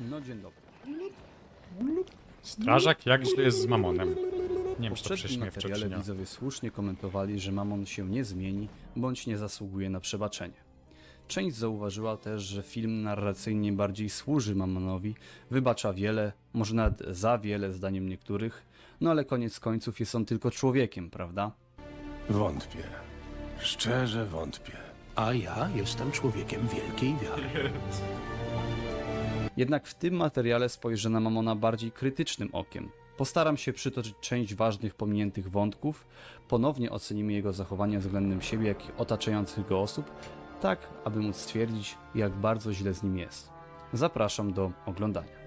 No dzień dobry. Strażak, jak źle jest z mamonem? Nie wiem, czy to poprzednim prześmiewcze, czy materiale nie. widzowie słusznie komentowali, że Mamon się nie zmieni, bądź nie zasługuje na przebaczenie. Część zauważyła też, że film narracyjnie bardziej służy Mamonowi, wybacza wiele, może nawet za wiele zdaniem niektórych, no ale koniec końców jest on tylko człowiekiem, prawda? Wątpię. Szczerze wątpię. A ja jestem człowiekiem wielkiej wiary. Jednak w tym materiale spojrzę na Mamona bardziej krytycznym okiem. Postaram się przytoczyć część ważnych pominiętych wątków, ponownie ocenimy jego zachowania względem siebie, jak i otaczających go osób, tak aby móc stwierdzić, jak bardzo źle z nim jest. Zapraszam do oglądania.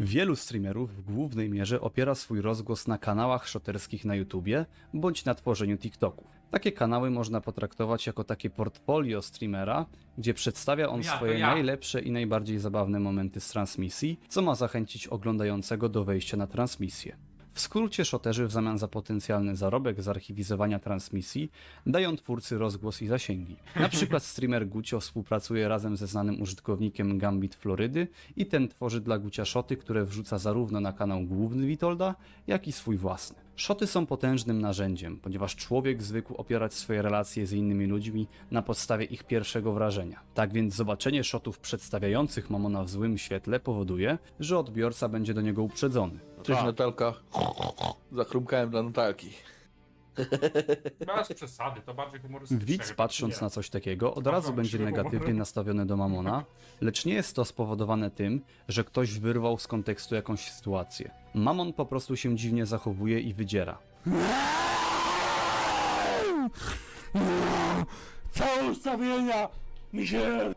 Wielu streamerów w głównej mierze opiera swój rozgłos na kanałach szoterskich na YouTubie bądź na tworzeniu TikToków. Takie kanały można potraktować jako takie portfolio streamera, gdzie przedstawia on Ja, to swoje ja. najlepsze i najbardziej zabawne momenty z transmisji, co ma zachęcić oglądającego do wejścia na transmisję. W skrócie szoterzy w zamian za potencjalny zarobek z archiwizowania transmisji dają twórcy rozgłos i zasięgi. Na przykład streamer Gucio współpracuje razem ze znanym użytkownikiem Gambit Florydy i ten tworzy dla Gucia szoty, które wrzuca zarówno na kanał główny Witolda, jak i swój własny. Szoty są potężnym narzędziem, ponieważ człowiek zwykł opierać swoje relacje z innymi ludźmi na podstawie ich pierwszego wrażenia. Tak więc zobaczenie szotów przedstawiających Mamona w złym świetle powoduje, że odbiorca będzie do niego uprzedzony. Cześć Natalka. Zachrumkałem dla Natalki. Bez przesady, to bardziej humorystyczne. Widz patrząc na coś takiego od razu będzie negatywnie nastawiony do Mamona, lecz nie jest to spowodowane tym, że ktoś wyrwał z kontekstu jakąś sytuację. Mamon po prostu się dziwnie zachowuje i wydziera. Całe ustawienia mi się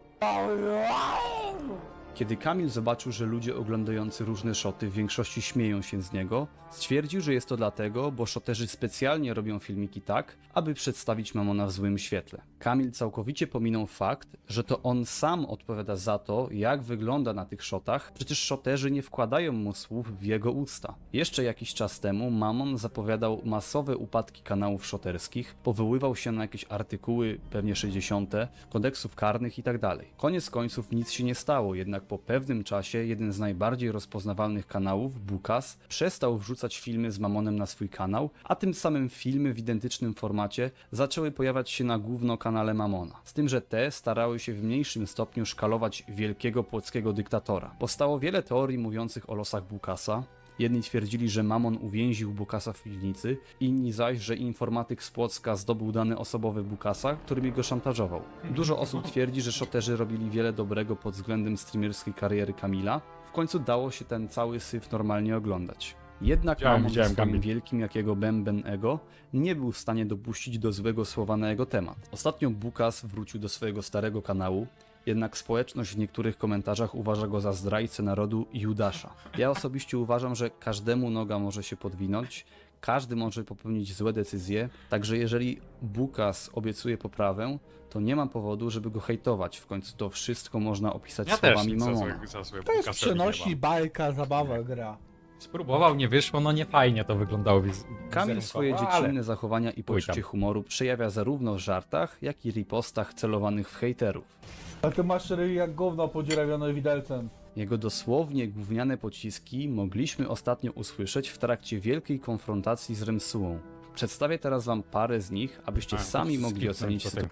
Kiedy Kamil zobaczył, że ludzie oglądający różne szoty w większości śmieją się z niego, stwierdził, że jest to dlatego, bo szoterzy specjalnie robią filmiki tak, aby przedstawić Mamona w złym świetle. Kamil całkowicie pominął fakt, że to on sam odpowiada za to, jak wygląda na tych szotach, przecież szoterzy nie wkładają mu słów w jego usta. Jeszcze jakiś czas temu Mamon zapowiadał masowe upadki kanałów szoterskich, powoływał się na jakieś artykuły, pewnie 60., kodeksów karnych itd. Koniec końców nic się nie stało, jednak po pewnym czasie jeden z najbardziej rozpoznawalnych kanałów, Bukas, przestał wrzucać filmy z Mamonem na swój kanał, a tym samym filmy w identycznym formacie zaczęły pojawiać się na główno kanale Mamona. Z tym, że te starały się w mniejszym stopniu szkalować wielkiego płockiego dyktatora. Powstało wiele teorii mówiących o losach Bukasa, Jedni twierdzili, że Mamon uwięził Bukasa w piwnicy, inni zaś, że informatyk z Płocka zdobył dane osobowe Bukasa, którymi go szantażował. Dużo osób twierdzi, że szoterzy robili wiele dobrego pod względem streamerskiej kariery Kamila. W końcu dało się ten cały syf normalnie oglądać. Jednak Widziałem, Mamon widziałem, swoim Gambit. wielkim jakiego bęben ego nie był w stanie dopuścić do złego słowa na jego temat. Ostatnio Bukas wrócił do swojego starego kanału, jednak społeczność w niektórych komentarzach uważa go za zdrajcę narodu i Judasza. Ja osobiście uważam, że każdemu noga może się podwinąć, każdy może popełnić złe decyzje, także jeżeli Bukas obiecuje poprawę, to nie ma powodu, żeby go hejtować. W końcu to wszystko można opisać Ja też słowami nic za Mamona. złe, za złe To jest Bukasowi nie przenośni, mam. bajka, zabawa, gra. Spróbował, nie wyszło, no nie fajnie to wyglądało wiz- Kamil wizerunkowo, swoje ale- dziecinne zachowania i poczucie humoru przejawia zarówno w żartach, jak i ripostach celowanych w hejterów. A ty masz ryj jak gówno podziurawione widelcem. Jego dosłownie gówniane pociski mogliśmy ostatnio usłyszeć w trakcie wielkiej konfrontacji z Remsułą. Przedstawię teraz wam parę z nich, abyście A, sami skipnąć mogli ocenić styl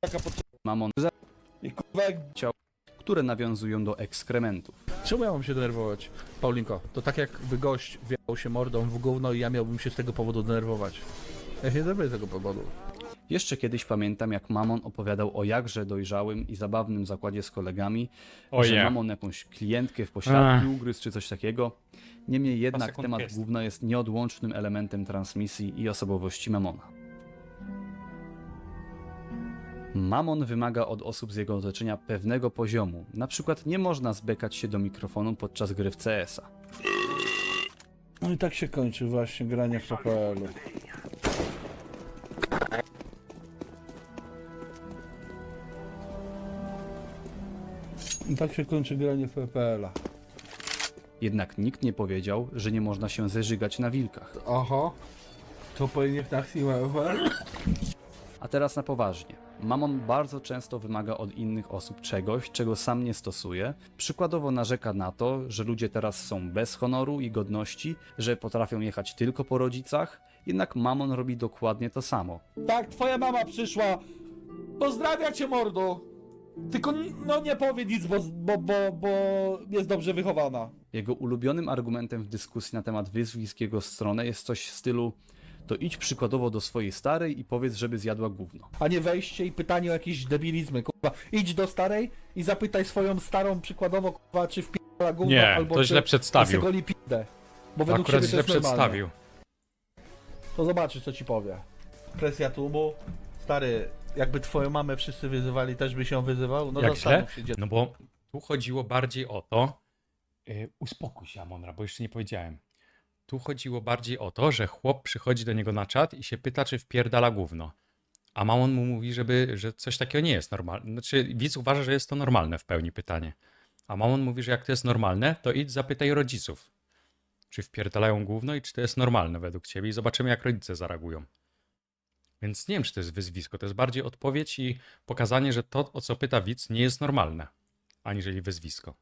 Taka pod... mamon, I kurwa jak... które nawiązują do ekskrementów. Czemu ja mam się denerwować? Paulinko, to tak jakby gość wiał się mordą w gówno i ja miałbym się z tego powodu denerwować. Ja się nie denerwuję z tego powodu. Jeszcze kiedyś pamiętam, jak Mamon opowiadał o jakże dojrzałym i zabawnym zakładzie z kolegami, O że je. Mamon jakąś klientkę w pośladku ugryzł czy coś takiego. Niemniej jednak sekund temat jest. główny jest nieodłącznym elementem transmisji i osobowości Mamona. Mamon wymaga od osób z jego otoczenia pewnego poziomu. Na przykład nie można zbekać się do mikrofonu podczas gry w CS-a. No i tak się kończy właśnie granie w PPL-u. I tak się kończy granie w PPL-a. Jednak nikt nie powiedział, że nie można się zeżygać na wilkach. Oho. To powinien akcji PPL? A teraz na poważnie. Mamon bardzo często wymaga od innych osób czegoś, czego sam nie stosuje. Przykładowo narzeka na to, że ludzie teraz są bez honoru i godności, że potrafią jechać tylko po rodzicach, jednak Mamon robi dokładnie to samo. Tak, twoja mama przyszła. Pozdrawia cię, mordo. Tylko no nie powie nic, bo, bo, bo, bo jest dobrze wychowana. Jego ulubionym argumentem w dyskusji na temat wyzwisk jego stronę jest coś w stylu to idź przykładowo do swojej starej i powiedz, żeby zjadła gówno. A nie wejście i pytanie o jakieś debilizmy, kurwa. Idź do starej i zapytaj swoją starą przykładowo, kurwa, czy wpierdala gówno, Nie, albo to czy źle przedstawił. czy goli pizdę. Bo To według akurat ciebie to źle jest normalne. przedstawił. To zobaczysz, co ci powie. Presja tłumu. Stary, jakby twoją mamę wszyscy wyzywali, też byś ją wyzywał? No Jak źle? zastanów się. No bo tu chodziło bardziej o to. Yy, uspokój się, Amonra, bo jeszcze nie powiedziałem. Tu chodziło bardziej o to, że chłop przychodzi do niego na czat i się pyta, czy wpierdala gówno. A mamon mu mówi, żeby, że coś takiego nie jest normalne. Znaczy, widz uważa, że jest to normalne w pełni pytanie. A mamon mówi, że jak to jest normalne, to idź zapytaj rodziców, czy wpierdalają gówno i czy to jest normalne według ciebie i zobaczymy, jak rodzice zareagują. Więc nie wiem, czy to jest wyzwisko. To jest bardziej odpowiedź i pokazanie, że to, o co pyta widz, nie jest normalne, aniżeli wyzwisko.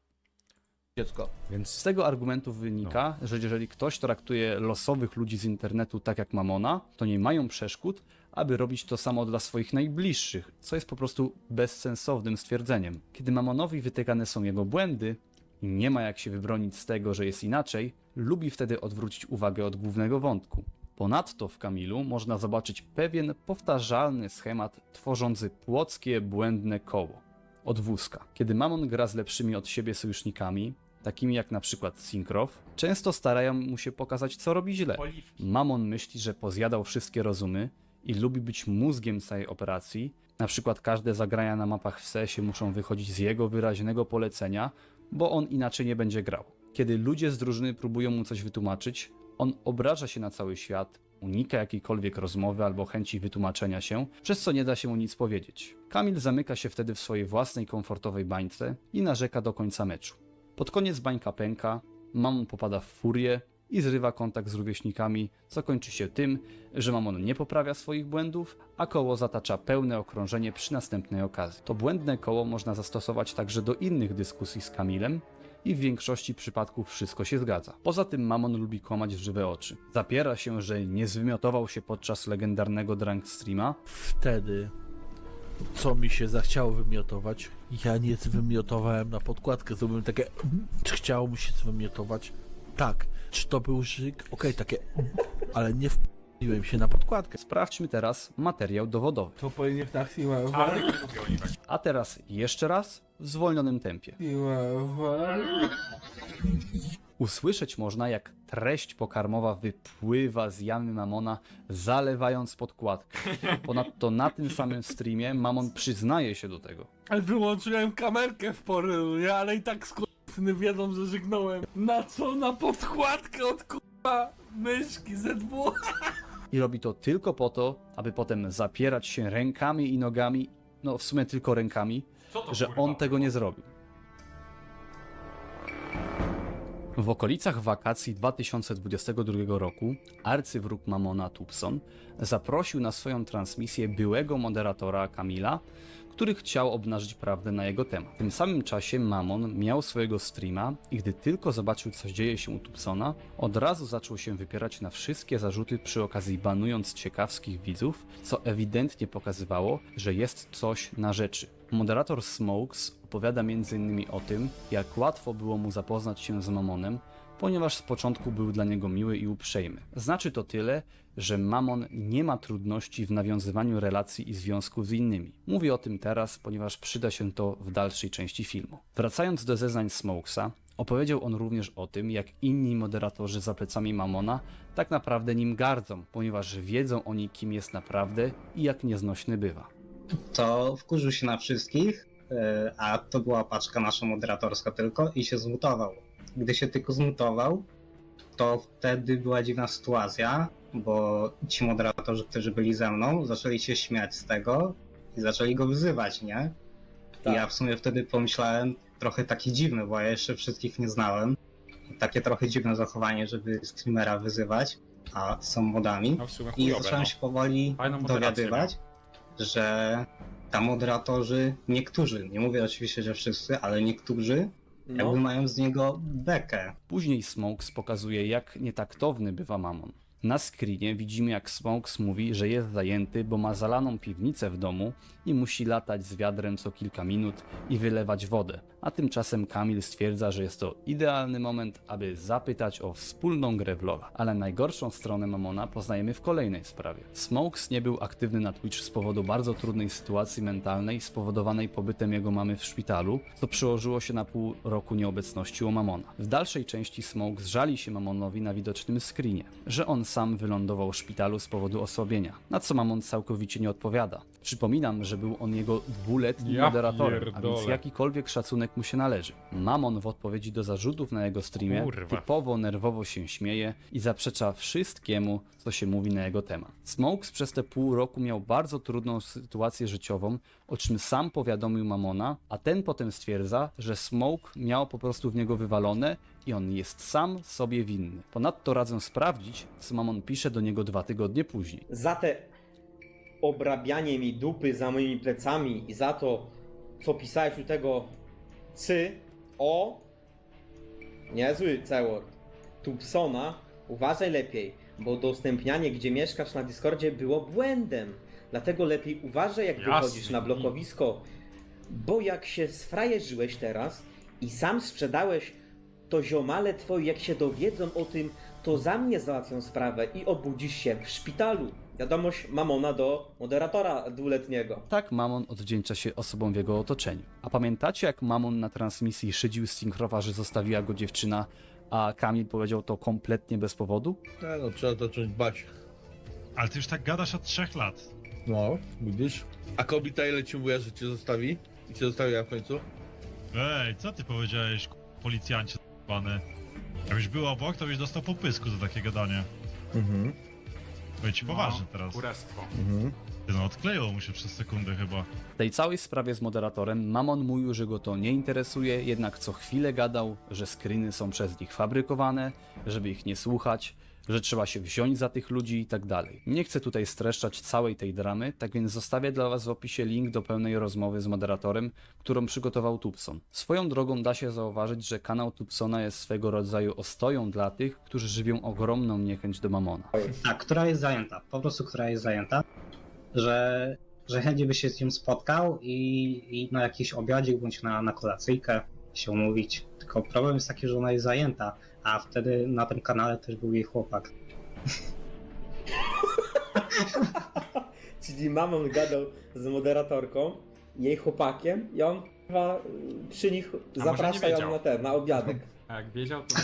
Dziecko. Więc Z tego argumentu wynika, że jeżeli ktoś traktuje losowych ludzi z internetu tak jak Mamona, to nie mają przeszkód, aby robić to samo dla swoich najbliższych, co jest po prostu bezsensownym stwierdzeniem. Kiedy Mamonowi wytykane są jego błędy i nie ma jak się wybronić z tego, że jest inaczej, lubi wtedy odwrócić uwagę od głównego wątku. Ponadto w Kamilu można zobaczyć pewien powtarzalny schemat tworzący płockie błędne koło od wózka. Kiedy Mamon gra z lepszymi od siebie sojusznikami, takimi jak na przykład Syncroft, często starają mu się pokazać, co robi źle. Mamon myśli, że pozjadał wszystkie rozumy i lubi być mózgiem całej operacji. Na przykład każde zagrania na mapach w sesie muszą wychodzić z jego wyraźnego polecenia, bo on inaczej nie będzie grał. Kiedy ludzie z drużyny próbują mu coś wytłumaczyć, on obraża się na cały świat, unika jakiejkolwiek rozmowy albo chęci wytłumaczenia się, przez co nie da się mu nic powiedzieć. Kamil zamyka się wtedy w swojej własnej komfortowej bańce i narzeka do końca meczu. Pod koniec bańka pęka, Mamon popada w furię i zrywa kontakt z rówieśnikami, co kończy się tym, że Mamon nie poprawia swoich błędów, a koło zatacza pełne okrążenie przy następnej okazji. To błędne koło można zastosować także do innych dyskusji z Kamilem i w większości przypadków wszystko się zgadza. Poza tym Mamon lubi kłamać w żywe oczy. Zapiera się, że nie zwymiotował się podczas legendarnego drunk streama, Wtedy, co mi się zachciało wymiotować, ja nie zwymiotowałem na podkładkę. Zrobiłem takie, czy chciało mi się zwymiotować? Tak. Czy to był żyk? Okej, takie, ale nie wpiłem się na podkładkę. Sprawdźmy teraz materiał dowodowy. To powinien tak siła A teraz jeszcze raz w zwolnionym tempie. Usłyszeć można, jak treść pokarmowa wypływa z jamy Mamona, zalewając podkładkę. Ponadto na tym samym streamie Mamon przyznaje się do tego. Ale wyłączyłem kamerkę w porylu, nie? Ale i tak skurwysyny wiedzą, że żygnąłem. Na co? Na podkładkę od kurwa myszki Z2. I robi to tylko po to, aby potem zapierać się rękami i nogami, no w sumie tylko rękami, że on tego nie zrobił. W okolicach wakacji 2022 roku arcywróg Mamona Tubson zaprosił na swoją transmisję byłego moderatora Kamila, który chciał obnażyć prawdę na jego temat. W tym samym czasie Mamon miał swojego streama i gdy tylko zobaczył co dzieje się u Tubsona, od razu zaczął się wypierać na wszystkie zarzuty przy okazji banując ciekawskich widzów, co ewidentnie pokazywało, że jest coś na rzeczy. Moderator Smokes opowiada m.in. o tym, jak łatwo było mu zapoznać się z Mamonem, ponieważ z początku był dla niego miły i uprzejmy. Znaczy to tyle, że Mamon nie ma trudności w nawiązywaniu relacji i związków z innymi. Mówię o tym teraz, ponieważ przyda się to w dalszej części filmu. Wracając do zeznań Smokesa, opowiedział on również o tym, jak inni moderatorzy za plecami Mamona tak naprawdę nim gardzą, ponieważ wiedzą oni kim jest naprawdę i jak nieznośny bywa. to wkurzył się na wszystkich, e, a to była paczka nasza moderatorska tylko i się zmutował. Gdy się tylko zmutował, to wtedy była dziwna sytuacja, bo ci moderatorzy, którzy byli ze mną, zaczęli się śmiać z tego i zaczęli go wyzywać, nie? I ja w sumie wtedy pomyślałem, trochę taki dziwny, bo ja jeszcze wszystkich nie znałem. Takie trochę dziwne zachowanie, żeby streamera wyzywać, a są modami. no I zacząłem no. się powoli dowiadywać, że tam moderatorzy, niektórzy, nie mówię oczywiście, że wszyscy, ale niektórzy No. jakby mają z niego bekę. Później Smokes pokazuje, jak nietaktowny bywa Mamon. Na screenie widzimy, jak Smokes mówi, że jest zajęty, bo ma zalaną piwnicę w domu i musi latać z wiadrem co kilka minut i wylewać wodę. A tymczasem Kamil stwierdza, że jest to idealny moment, aby zapytać o wspólną grę w LoL'a. Ale najgorszą stronę Mamona poznajemy w kolejnej sprawie. Smokes nie był aktywny na Twitch z powodu bardzo trudnej sytuacji mentalnej spowodowanej pobytem jego mamy w szpitalu, co przełożyło się na pół roku nieobecności u Mamona. W dalszej części Smokes żali się Mamonowi na widocznym screenie, że on sam wylądował w szpitalu z powodu osłabienia, na co Mamon całkowicie nie odpowiada. Przypominam, że był on jego dwuletnim Ja moderatorem, a więc pierdolę. jakikolwiek szacunek mu się należy. Mamon w odpowiedzi do zarzutów na jego streamie Kurwa. typowo nerwowo się śmieje i zaprzecza wszystkiemu, co się mówi na jego temat. Smokes przez te pół roku miał bardzo trudną sytuację życiową, o czym sam powiadomił Mamona, a ten potem stwierdza, że Smoke miał po prostu w niego wywalone i on jest sam sobie winny. Ponadto radzę sprawdzić, co Mamon pisze do niego dwa tygodnie później. Za te obrabianie mi dupy za moimi plecami i za to, co pisałeś u tego cy, o, niezły C-word, Tubsona, uważaj lepiej, bo udostępnianie, gdzie mieszkasz na Discordzie było błędem. Dlatego lepiej uważaj, jak Jasne. wychodzisz na blokowisko, bo jak się sfrajerzyłeś teraz i sam sprzedałeś to ziomale twoi, jak się dowiedzą o tym, to za mnie załatwią sprawę i obudzisz się w szpitalu. Wiadomość mamona do moderatora dwuletniego. Tak Mamon odwdzięcza się osobom w jego otoczeniu. A pamiętacie jak Mamon na transmisji szydził Synkrowa, że zostawiła go dziewczyna, a Kamil powiedział to kompletnie bez powodu? Nie no, trzeba zacząć bać. Ale ty już tak gadasz od trzech lat. No, widzisz? A kobieta ile ci mówiła, że cię zostawi? I cię zostawiła w końcu? Ej, co ty powiedziałeś, k- policjancie zbany? Jakbyś był obok, to byś dostał po pysku za takie gadanie. Mhm, Mówię ci poważnie teraz. Kurestwo. mhm. Ty no, odkleiło mu się przez sekundę chyba. W tej całej sprawie z moderatorem Mamon mówił, że go to nie interesuje, jednak co chwilę gadał, że screeny są przez nich fabrykowane, żeby ich nie słuchać, że trzeba się wziąć za tych ludzi i tak dalej. Nie chcę tutaj streszczać całej tej dramy, tak więc zostawię dla Was w opisie link do pełnej rozmowy z moderatorem, którą przygotował Tubson. Swoją drogą da się zauważyć, że kanał Tubsona jest swego rodzaju ostoją dla tych, którzy żywią ogromną niechęć do Mamona. Tak, która jest zajęta, po prostu która jest zajęta, że, że chętnie by się z nim spotkał i, i na jakiś obiadzik bądź na, na kolacyjkę się umówić. Tylko problem jest taki, że ona jest zajęta, a wtedy na tym kanale też był jej chłopak. Czyli mamon gadał z moderatorką, jej chłopakiem i on chyba, przy nich A może zaprasza ją wiedział? na ten, na obiadek. A jak wiedział, to...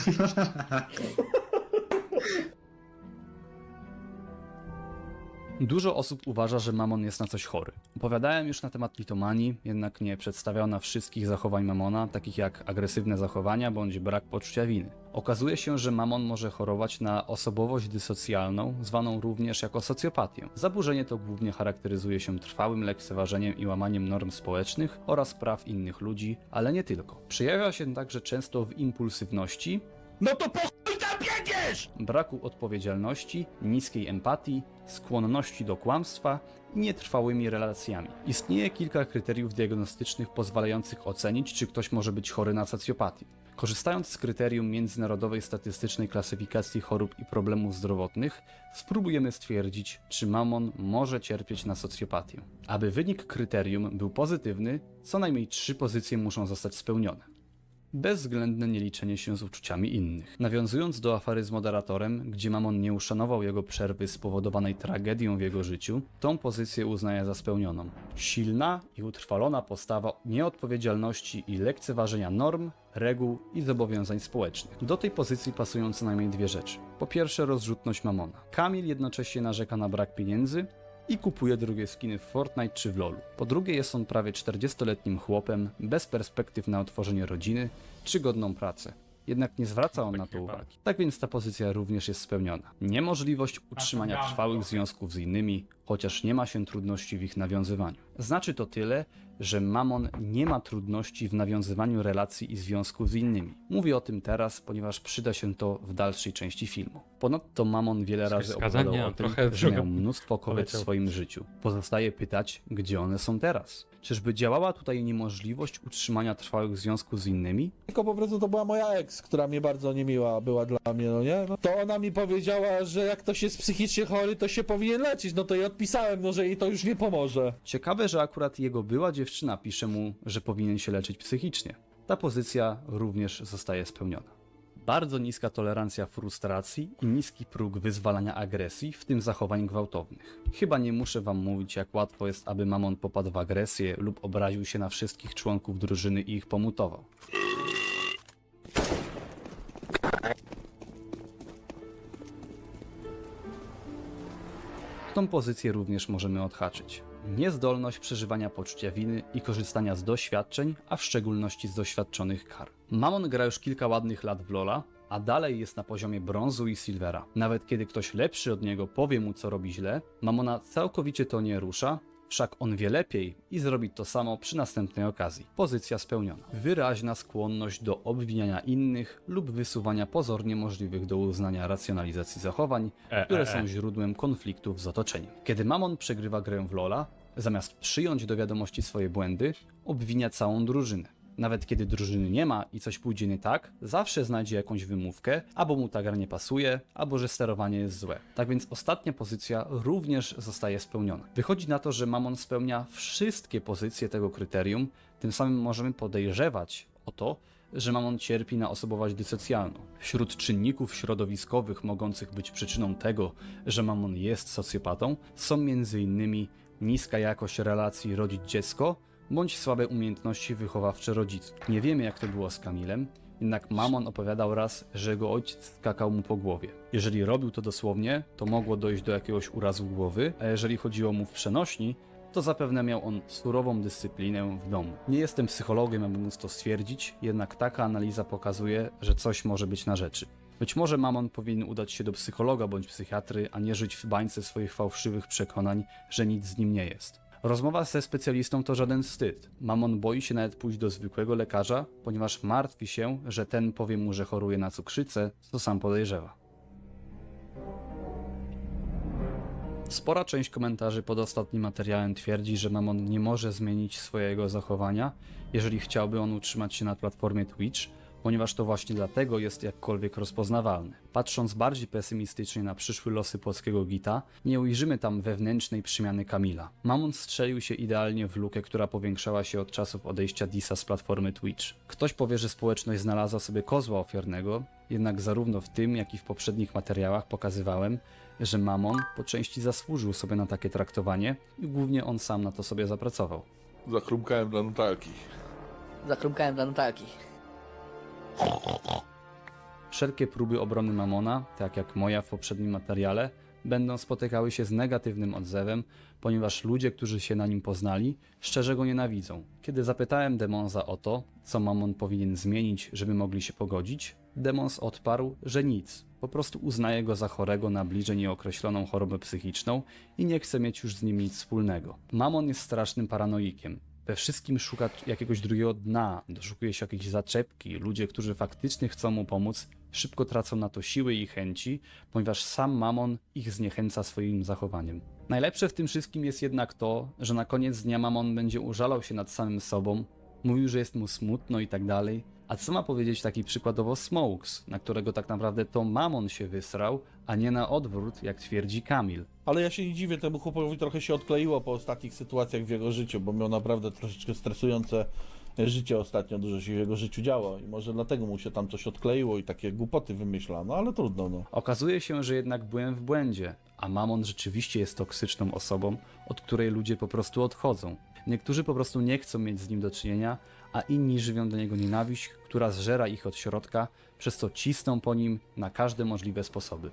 Dużo osób uważa, że Mamon jest na coś chory. Opowiadałem już na temat litomanii, jednak nie przedstawiał na wszystkich zachowań Mamona, takich jak agresywne zachowania bądź brak poczucia winy. Okazuje się, że Mamon może chorować na osobowość dysocjalną, zwaną również jako socjopatię. Zaburzenie to głównie charakteryzuje się trwałym lekceważeniem i łamaniem norm społecznych oraz praw innych ludzi, ale nie tylko. Przejawia się także często w impulsywności, No to po braku odpowiedzialności, niskiej empatii, skłonności do kłamstwa i nietrwałymi relacjami. Istnieje kilka kryteriów diagnostycznych pozwalających ocenić, czy ktoś może być chory na socjopatię. Korzystając z kryterium Międzynarodowej Statystycznej Klasyfikacji Chorób i Problemów Zdrowotnych, spróbujemy stwierdzić, czy mamon może cierpieć na socjopatię. Aby wynik kryterium był pozytywny, co najmniej trzy pozycje muszą zostać spełnione bezwzględne nieliczenie się z uczuciami innych. Nawiązując do afery z moderatorem, gdzie Mamon nie uszanował jego przerwy spowodowanej tragedią w jego życiu, tą pozycję uznaje za spełnioną. Silna i utrwalona postawa nieodpowiedzialności i lekceważenia norm, reguł i zobowiązań społecznych. Do tej pozycji pasują co najmniej dwie rzeczy. Po pierwsze rozrzutność Mamona. Kamil jednocześnie narzeka na brak pieniędzy, i kupuje drugie skiny w Fortnite czy w LoLu. Po drugie jest on prawie 40-letnim chłopem, bez perspektyw na otworzenie rodziny czy godną pracę. Jednak nie zwraca on na to uwagi. Tak więc ta pozycja również jest spełniona. Niemożliwość utrzymania trwałych związków z innymi, chociaż nie ma się trudności w ich nawiązywaniu. Znaczy to tyle, że Mamon nie ma trudności w nawiązywaniu relacji i związku z innymi. Mówię o tym teraz, ponieważ przyda się to w dalszej części filmu. Ponadto Mamon wiele razy opowiadał o tym, że miał mnóstwo kobiet w swoim życiu. Pozostaje pytać, gdzie one są teraz. Czyżby działała tutaj niemożliwość utrzymania trwałych związków z innymi? Tylko po prostu to była moja ex, która mnie bardzo niemiła była dla mnie, no nie? No, to ona mi powiedziała, że jak ktoś jest psychicznie chory, to się powinien leczyć. No to jej odpisałem, no że jej to już nie pomoże. Ciekawe, że akurat jego była dziewczyna pisze mu, że powinien się leczyć psychicznie. Ta pozycja również zostaje spełniona. Bardzo niska tolerancja frustracji i niski próg wyzwalania agresji, w tym zachowań gwałtownych. Chyba nie muszę wam mówić, jak łatwo jest, aby mamon popadł w agresję lub obraził się na wszystkich członków drużyny i ich pomutował. Tą pozycję również możemy odhaczyć. Niezdolność przeżywania poczucia winy i korzystania z doświadczeń, a w szczególności z doświadczonych kar. Mamon gra już kilka ładnych lat w Lola, a dalej jest na poziomie brązu i silvera. Nawet kiedy ktoś lepszy od niego powie mu, co robi źle, Mamona całkowicie to nie rusza, wszak on wie lepiej i zrobi to samo przy następnej okazji. Pozycja spełniona. Wyraźna skłonność do obwiniania innych lub wysuwania pozornie możliwych do uznania racjonalizacji zachowań, E, które e, są e. źródłem konfliktów z otoczeniem. Kiedy Mamon przegrywa grę w Lola, zamiast przyjąć do wiadomości swoje błędy, obwinia całą drużynę. Nawet kiedy drużyny nie ma i coś pójdzie nie tak, zawsze znajdzie jakąś wymówkę, albo mu ta gra nie pasuje, albo że sterowanie jest złe. Tak więc ostatnia pozycja również zostaje spełniona. Wychodzi na to, że Mamon spełnia wszystkie pozycje tego kryterium, tym samym możemy podejrzewać o to, że Mamon cierpi na osobowość dysocjalną. Wśród czynników środowiskowych mogących być przyczyną tego, że Mamon jest socjopatą, są m.in. niska jakość relacji rodzic-dziecko bądź słabe umiejętności wychowawcze rodziców. Nie wiemy jak to było z Kamilem, jednak Mamon opowiadał raz, że jego ojciec skakał mu po głowie. Jeżeli robił to dosłownie, to mogło dojść do jakiegoś urazu głowy, a jeżeli chodziło mu w przenośni, to zapewne miał on surową dyscyplinę w domu. Nie jestem psychologiem, aby móc to stwierdzić, jednak taka analiza pokazuje, że coś może być na rzeczy. Być może Mamon powinien udać się do psychologa bądź psychiatry, a nie żyć w bańce swoich fałszywych przekonań, że nic z nim nie jest. Rozmowa ze specjalistą to żaden wstyd. Mamon boi się nawet pójść do zwykłego lekarza, ponieważ martwi się, że ten powie mu, że choruje na cukrzycę, co sam podejrzewa. Spora część komentarzy pod ostatnim materiałem twierdzi, że Mamon nie może zmienić swojego zachowania, jeżeli chciałby on utrzymać się na platformie Twitch, ponieważ to właśnie dlatego jest jakkolwiek rozpoznawalny. Patrząc bardziej pesymistycznie na przyszłe losy polskiego gita, nie ujrzymy tam wewnętrznej przemiany Kamila. Mamon strzelił się idealnie w lukę, która powiększała się od czasów odejścia Disa z platformy Twitch. Ktoś powie, że społeczność znalazła sobie kozła ofiarnego, jednak zarówno w tym, jak i w poprzednich materiałach pokazywałem, że Mamon po części zasłużył sobie na takie traktowanie i głównie on sam na to sobie zapracował. Zachrumkałem dla Natalki. Zachrumkałem dla Natalki. Wszelkie próby obrony Mamona, tak jak moja w poprzednim materiale, będą spotykały się z negatywnym odzewem, ponieważ ludzie, którzy się na nim poznali, szczerze go nienawidzą. Kiedy zapytałem Demonza o to, co Mamon powinien zmienić, żeby mogli się pogodzić, Demons odparł, że nic. Po prostu uznaje go za chorego na bliżej nieokreśloną chorobę psychiczną i nie chce mieć już z nim nic wspólnego. Mamon jest strasznym paranoikiem. We wszystkim szuka jakiegoś drugiego dna, doszukuje się jakiejś zaczepki. Ludzie, którzy faktycznie chcą mu pomóc, szybko tracą na to siły i chęci, ponieważ sam Mamon ich zniechęca swoim zachowaniem. Najlepsze w tym wszystkim jest jednak to, że na koniec dnia Mamon będzie użalał się nad samym sobą, mówił, że jest mu smutno i tak dalej. A co ma powiedzieć taki przykładowo Smokes, na którego tak naprawdę to Mamon się wysrał, a nie na odwrót, jak twierdzi Kamil. Ale ja się nie dziwię, temu chłopowi trochę się odkleiło po ostatnich sytuacjach w jego życiu, bo miał naprawdę troszeczkę stresujące życie ostatnio, dużo się w jego życiu działo i może dlatego mu się tam coś odkleiło i takie głupoty wymyśla, no ale trudno, no. Okazuje się, że jednak byłem w błędzie, a Mamon rzeczywiście jest toksyczną osobą, od której ludzie po prostu odchodzą. Niektórzy po prostu nie chcą mieć z nim do czynienia, a inni żywią do niego nienawiść, która zżera ich od środka, przez co cisną po nim na każde możliwe sposoby.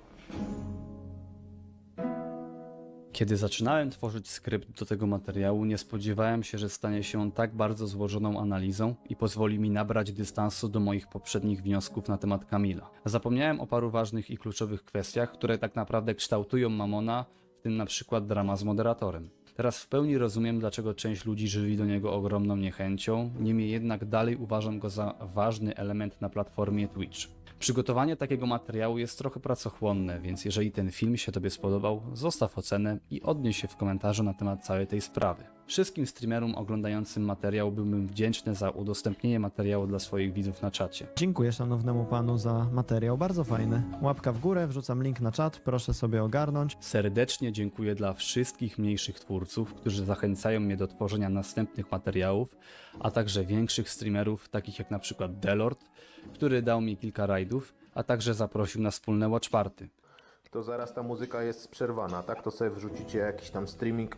Kiedy zaczynałem tworzyć skrypt do tego materiału, nie spodziewałem się, że stanie się on tak bardzo złożoną analizą i pozwoli mi nabrać dystansu do moich poprzednich wniosków na temat Kamila. Zapomniałem o paru ważnych i kluczowych kwestiach, które tak naprawdę kształtują Mamona, w tym na przykład drama z moderatorem. Teraz w pełni rozumiem, dlaczego część ludzi żywi do niego ogromną niechęcią, niemniej jednak dalej uważam go za ważny element na platformie Twitch. Przygotowanie takiego materiału jest trochę pracochłonne, więc jeżeli ten film się Tobie spodobał, zostaw ocenę i odnieś się w komentarzu na temat całej tej sprawy. Wszystkim streamerom oglądającym materiał byłbym wdzięczny za udostępnienie materiału dla swoich widzów na czacie. Dziękuję szanownemu panu za materiał, bardzo fajny. Łapka w górę, wrzucam link na czat, proszę sobie ogarnąć. Serdecznie dziękuję dla wszystkich mniejszych twórców, którzy zachęcają mnie do tworzenia następnych materiałów, a także większych streamerów, takich jak na przykład Delord, który dał mi kilka rajdów, a także zaprosił na wspólne watch party. To zaraz ta muzyka jest przerwana, tak? To sobie wrzucicie jakiś tam streaming.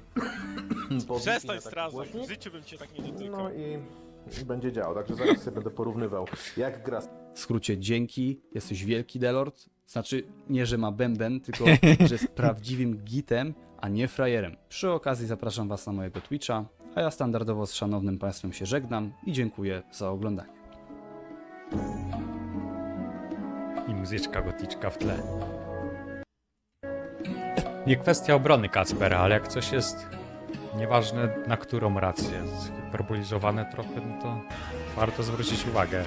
Przestań strazać, w życiu bym cię tak nie dotykał. No i i będzie działo, także zaraz sobie będę porównywał, jak gra W skrócie dzięki, jesteś wielki Delord, znaczy nie, że ma bęben, tylko że jest prawdziwym gitem, a nie frajerem. Przy okazji zapraszam Was na mojego Twitcha, a ja standardowo z szanownym Państwem się żegnam i dziękuję za oglądanie. I muzyczka goticzka w tle. Nie kwestia obrony Kacpera, ale jak coś jest nieważne na którą rację, zhiperbolizowane trochę, no to warto zwrócić uwagę.